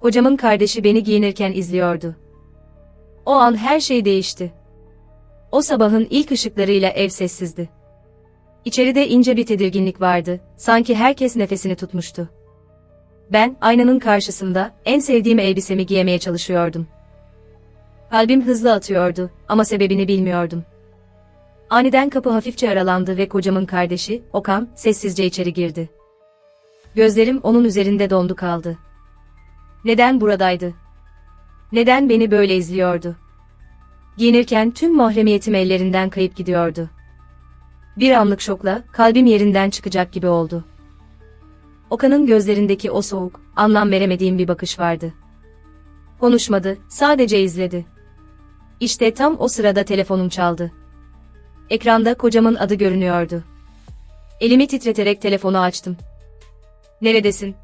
Hocamın kardeşi beni giyinirken izliyordu. O an her şey değişti. O sabahın ilk ışıklarıyla ev sessizdi. İçeride ince bir tedirginlik vardı, sanki herkes nefesini tutmuştu. Ben, aynanın karşısında, en sevdiğim elbisemi giymeye çalışıyordum. Kalbim hızlı atıyordu, ama sebebini bilmiyordum. Aniden kapı hafifçe aralandı ve kocamın kardeşi, Okan, sessizce içeri girdi. Gözlerim onun üzerinde dondu kaldı. Neden buradaydı? Neden beni böyle izliyordu? Giyinirken tüm mahremiyetim ellerinden kayıp gidiyordu. Bir anlık şokla kalbim yerinden çıkacak gibi oldu. Okan'ın gözlerindeki o soğuk, anlam veremediğim bir bakış vardı. Konuşmadı, sadece izledi. İşte tam o sırada telefonum çaldı. Ekranda kocamın adı görünüyordu. Elimi titreterek telefonu açtım. Neredesin?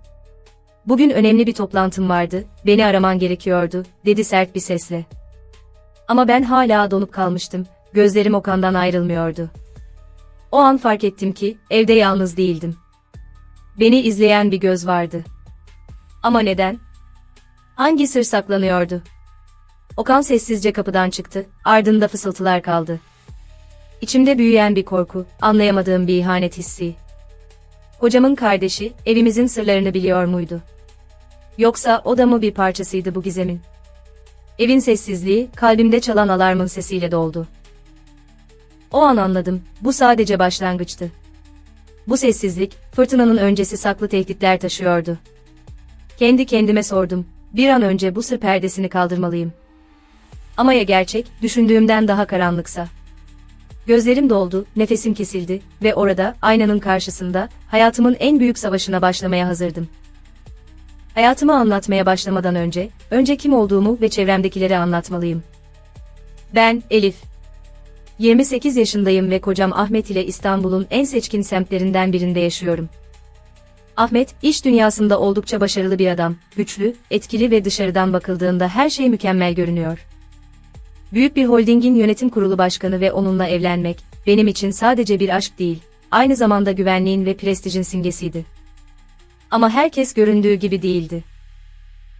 Bugün önemli bir toplantım vardı, beni araman gerekiyordu, dedi sert bir sesle. Ama ben hala donup kalmıştım, gözlerim Okan'dan ayrılmıyordu. O an fark ettim ki, evde yalnız değildim. Beni izleyen bir göz vardı. Ama neden? Hangi sır saklanıyordu? Okan sessizce kapıdan çıktı, ardında fısıltılar kaldı. İçimde büyüyen bir korku, anlayamadığım bir ihanet hissi. Hocamın kardeşi, evimizin sırlarını biliyor muydu? Yoksa o da mı bir parçasıydı bu gizemin? Evin sessizliği, kalbimde çalan alarmın sesiyle doldu. O an anladım, bu sadece başlangıçtı. Bu sessizlik, fırtınanın öncesi saklı tehditler taşıyordu. Kendi kendime sordum, bir an önce bu sır perdesini kaldırmalıyım. Ama ya gerçek, düşündüğümden daha karanlıksa? Gözlerim doldu, nefesim kesildi ve orada, aynanın karşısında, hayatımın en büyük savaşına başlamaya hazırdım. Hayatımı anlatmaya başlamadan önce, önce kim olduğumu ve çevremdekilere anlatmalıyım. Ben, Elif. 28 yaşındayım ve kocam Ahmet ile İstanbul'un en seçkin semtlerinden birinde yaşıyorum. Ahmet, iş dünyasında oldukça başarılı bir adam, güçlü, etkili ve dışarıdan bakıldığında her şey mükemmel görünüyor. Büyük bir holdingin yönetim kurulu başkanı ve onunla evlenmek, benim için sadece bir aşk değil, aynı zamanda güvenliğin ve prestijin simgesiydi. Ama herkes göründüğü gibi değildi.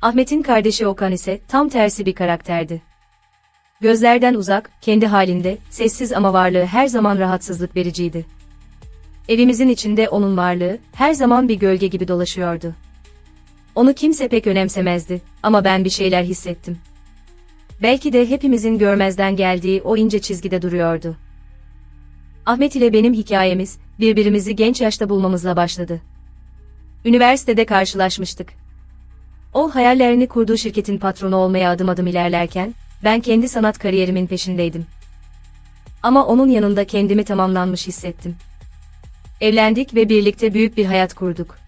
Ahmet'in kardeşi Okan ise tam tersi bir karakterdi. Gözlerden uzak, kendi halinde, sessiz ama varlığı her zaman rahatsızlık vericiydi. Evimizin içinde onun varlığı, her zaman bir gölge gibi dolaşıyordu. Onu kimse pek önemsemezdi, ama ben bir şeyler hissettim. Belki de hepimizin görmezden geldiği o ince çizgide duruyordu. Ahmet ile benim hikayemiz, birbirimizi genç yaşta bulmamızla başladı. Üniversitede karşılaşmıştık. O hayallerini kurduğu şirketin patronu olmaya adım adım ilerlerken, ben kendi sanat kariyerimin peşindeydim. Ama onun yanında kendimi tamamlanmış hissettim. Evlendik ve birlikte büyük bir hayat kurduk.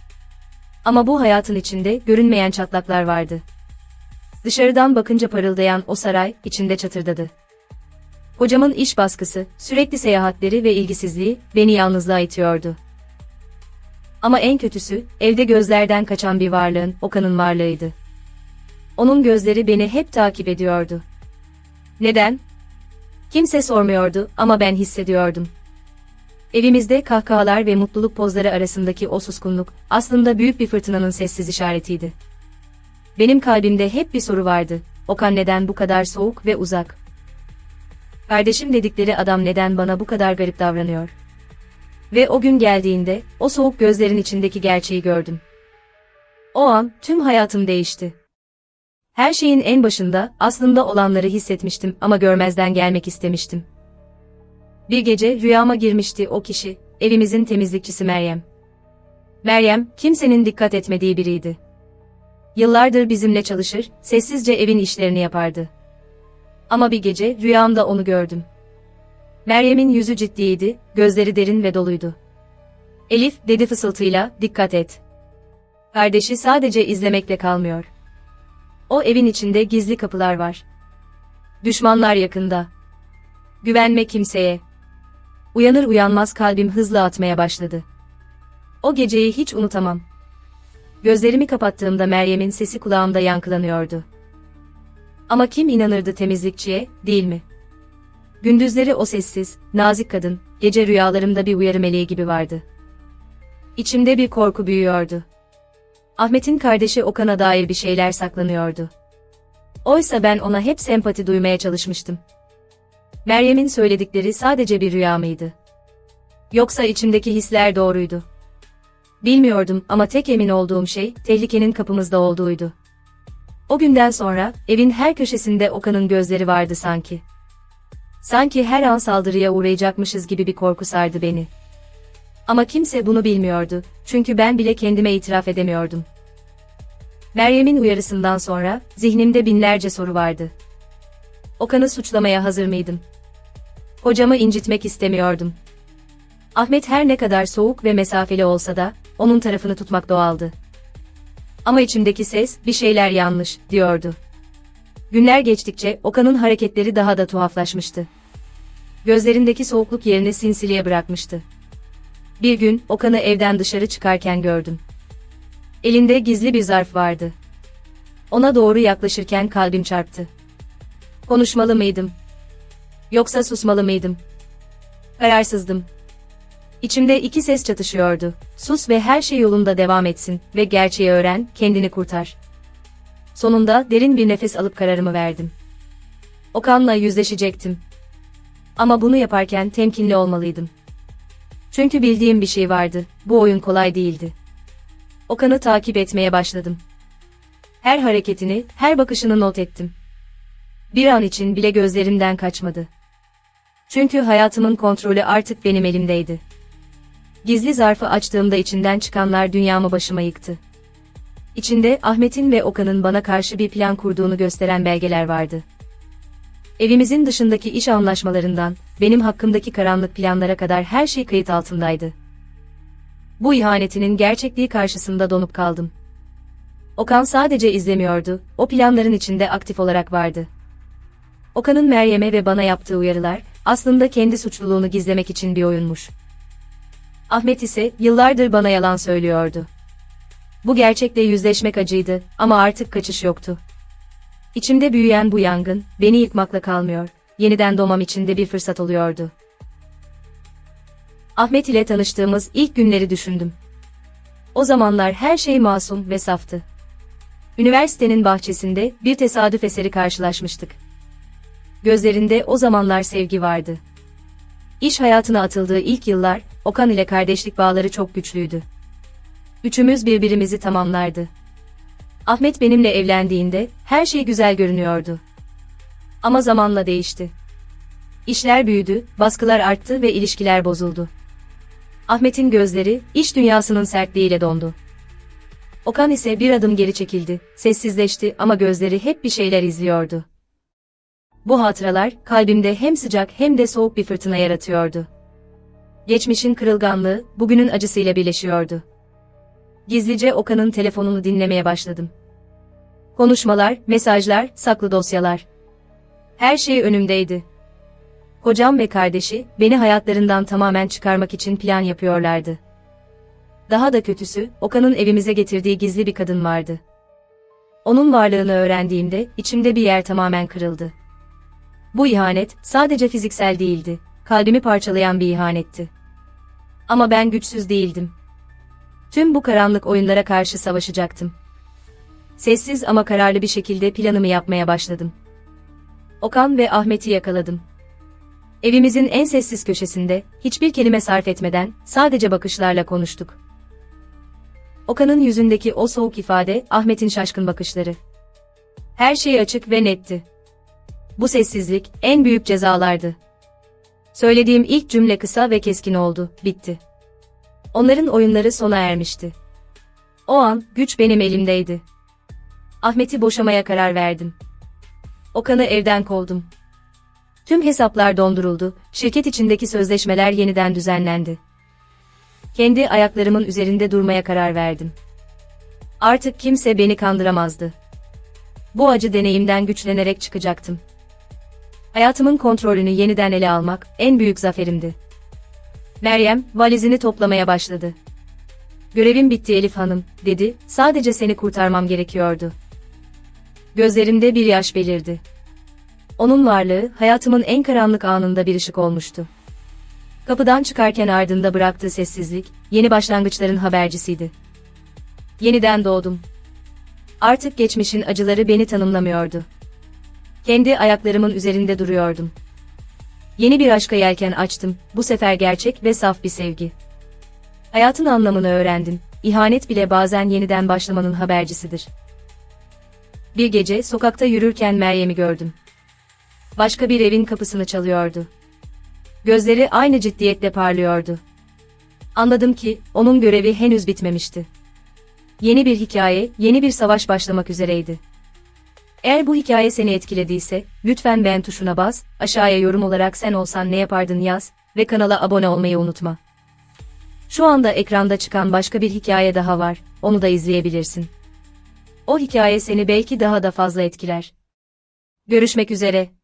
Ama bu hayatın içinde görünmeyen çatlaklar vardı. Dışarıdan bakınca parıldayan o saray içinde çatırdadı. Hocamın iş baskısı, sürekli seyahatleri ve ilgisizliği beni yalnızlığa itiyordu. Ama en kötüsü, evde gözlerden kaçan bir varlığın, Okan'ın varlığıydı. Onun gözleri beni hep takip ediyordu. Neden? Kimse sormuyordu ama ben hissediyordum. Evimizde kahkahalar ve mutluluk pozları arasındaki o suskunluk, aslında büyük bir fırtınanın sessiz işaretiydi. Benim kalbimde hep bir soru vardı. Okan neden bu kadar soğuk ve uzak? Kardeşim dedikleri adam neden bana bu kadar garip davranıyor? Ve o gün geldiğinde, o soğuk gözlerin içindeki gerçeği gördüm. O an, tüm hayatım değişti. Her şeyin en başında, aslında olanları hissetmiştim ama görmezden gelmek istemiştim. Bir gece rüyama girmişti o kişi, evimizin temizlikçisi Meryem. Meryem, kimsenin dikkat etmediği biriydi. Yıllardır bizimle çalışır, sessizce evin işlerini yapardı. Ama bir gece rüyamda onu gördüm. Meryem'in yüzü ciddiydi, gözleri derin ve doluydu. Elif, dedi fısıltıyla, dikkat et. Kardeşi sadece izlemekle kalmıyor. O evin içinde gizli kapılar var. Düşmanlar yakında. Güvenme kimseye. Uyanır uyanmaz kalbim hızla atmaya başladı. O geceyi hiç unutamam. Gözlerimi kapattığımda Meryem'in sesi kulağımda yankılanıyordu. Ama kim inanırdı temizlikçiye, değil mi? Gündüzleri o sessiz, nazik kadın, gece rüyalarımda bir uyarı meleği gibi vardı. İçimde bir korku büyüyordu. Ahmet'in kardeşi Okan'a dair bir şeyler saklanıyordu. Oysa ben ona hep sempati duymaya çalışmıştım. Meryem'in söyledikleri sadece bir rüya mıydı? Yoksa içimdeki hisler doğruydu. Bilmiyordum ama tek emin olduğum şey tehlikenin kapımızda olduğuydu. O günden sonra evin her köşesinde Okan'ın gözleri vardı sanki. Sanki her an saldırıya uğrayacakmışız gibi bir korku sardı beni. Ama kimse bunu bilmiyordu, çünkü ben bile kendime itiraf edemiyordum. Meryem'in uyarısından sonra zihnimde binlerce soru vardı. Okan'ı suçlamaya hazır mıydım? Hocamı incitmek istemiyordum. Ahmet her ne kadar soğuk ve mesafeli olsa da onun tarafını tutmak doğaldı. Ama içimdeki ses bir şeyler yanlış diyordu. Günler geçtikçe Okan'ın hareketleri daha da tuhaflaşmıştı. Gözlerindeki soğukluk yerini sinsiliğe bırakmıştı. Bir gün Okan'ı evden dışarı çıkarken gördüm. Elinde gizli bir zarf vardı. Ona doğru yaklaşırken kalbim çarptı. Konuşmalı mıydım? Yoksa susmalı mıydım? Kararsızdım. İçimde iki ses çatışıyordu. Sus ve her şey yolunda devam etsin ve gerçeği öğren, kendini kurtar. Sonunda derin bir nefes alıp kararımı verdim. Okan'la yüzleşecektim. Ama bunu yaparken temkinli olmalıydım. Çünkü bildiğim bir şey vardı, bu oyun kolay değildi. Okan'ı takip etmeye başladım. Her hareketini, her bakışını not ettim. Bir an için bile gözlerimden kaçmadı. Çünkü hayatımın kontrolü artık benim elimdeydi. Gizli zarfı açtığımda içinden çıkanlar dünyamı başıma yıktı. İçinde Ahmet'in ve Okan'ın bana karşı bir plan kurduğunu gösteren belgeler vardı. Evimizin dışındaki iş anlaşmalarından, benim hakkımdaki karanlık planlara kadar her şey kayıt altındaydı. Bu ihanetinin gerçekliği karşısında donup kaldım. Okan sadece izlemiyordu, o planların içinde aktif olarak vardı. Okan'ın Meryem'e ve bana yaptığı uyarılar, aslında kendi suçluluğunu gizlemek için bir oyunmuş. Ahmet ise yıllardır bana yalan söylüyordu. Bu gerçekle yüzleşmek acıydı ama artık kaçış yoktu. İçimde büyüyen bu yangın beni yıkmakla kalmıyor, yeniden doğmam için de bir fırsat oluyordu. Ahmet ile tanıştığımız ilk günleri düşündüm. O zamanlar her şey masum ve saftı. Üniversitenin bahçesinde bir tesadüf eseri karşılaşmıştık. Gözlerinde o zamanlar sevgi vardı. İş hayatına atıldığı ilk yıllar, Okan ile kardeşlik bağları çok güçlüydü. Üçümüz birbirimizi tamamlardı. Ahmet benimle evlendiğinde her şey güzel görünüyordu. Ama zamanla değişti. İşler büyüdü, baskılar arttı ve ilişkiler bozuldu. Ahmet'in gözleri iş dünyasının sertliğiyle dondu. Okan ise bir adım geri çekildi, sessizleşti ama gözleri hep bir şeyler izliyordu. Bu hatıralar kalbimde hem sıcak hem de soğuk bir fırtına yaratıyordu. Geçmişin kırılganlığı bugünün acısıyla birleşiyordu. Gizlice Okan'ın telefonunu dinlemeye başladım. Konuşmalar, mesajlar, saklı dosyalar. Her şey önümdeydi. Kocam ve kardeşi beni hayatlarından tamamen çıkarmak için plan yapıyorlardı. Daha da kötüsü, Okan'ın evimize getirdiği gizli bir kadın vardı. Onun varlığını öğrendiğimde içimde bir yer tamamen kırıldı. Bu ihanet sadece fiziksel değildi, kalbimi parçalayan bir ihanetti. Ama ben güçsüz değildim. Tüm bu karanlık oyunlara karşı savaşacaktım. Sessiz ama kararlı bir şekilde planımı yapmaya başladım. Okan ve Ahmet'i yakaladım. Evimizin en sessiz köşesinde, hiçbir kelime sarf etmeden, sadece bakışlarla konuştuk. Okan'ın yüzündeki o soğuk ifade, Ahmet'in şaşkın bakışları. Her şey açık ve netti. Bu sessizlik, en büyük cezalardı. Söylediğim ilk cümle kısa ve keskin oldu, bitti. Onların oyunları sona ermişti. O an, güç benim elimdeydi. Ahmet'i boşamaya karar verdim. Okan'ı evden kovdum. Tüm hesaplar donduruldu, şirket içindeki sözleşmeler yeniden düzenlendi. Kendi ayaklarımın üzerinde durmaya karar verdim. Artık kimse beni kandıramazdı. Bu acı deneyimden güçlenerek çıkacaktım. Hayatımın kontrolünü yeniden ele almak en büyük zaferimdi. Meryem, valizini toplamaya başladı. Görevim bitti Elif Hanım, dedi, sadece seni kurtarmam gerekiyordu. Gözlerimde bir yaş belirdi. Onun varlığı, hayatımın en karanlık anında bir ışık olmuştu. Kapıdan çıkarken ardında bıraktığı sessizlik, yeni başlangıçların habercisiydi. Yeniden doğdum. Artık geçmişin acıları beni tanımlamıyordu. Kendi ayaklarımın üzerinde duruyordum. Yeni bir aşka yelken açtım, bu sefer gerçek ve saf bir sevgi. Hayatın anlamını öğrendim, ihanet bile bazen yeniden başlamanın habercisidir. Bir gece sokakta yürürken Meryem'i gördüm. Başka bir evin kapısını çalıyordu. Gözleri aynı ciddiyetle parlıyordu. Anladım ki onun görevi henüz bitmemişti. Yeni bir hikaye, yeni bir savaş başlamak üzereydi. Eğer bu hikaye seni etkilediyse, lütfen beğen tuşuna bas, aşağıya yorum olarak sen olsan ne yapardın yaz ve kanala abone olmayı unutma. Şu anda ekranda çıkan başka bir hikaye daha var, onu da izleyebilirsin. O hikaye seni belki daha da fazla etkiler. Görüşmek üzere.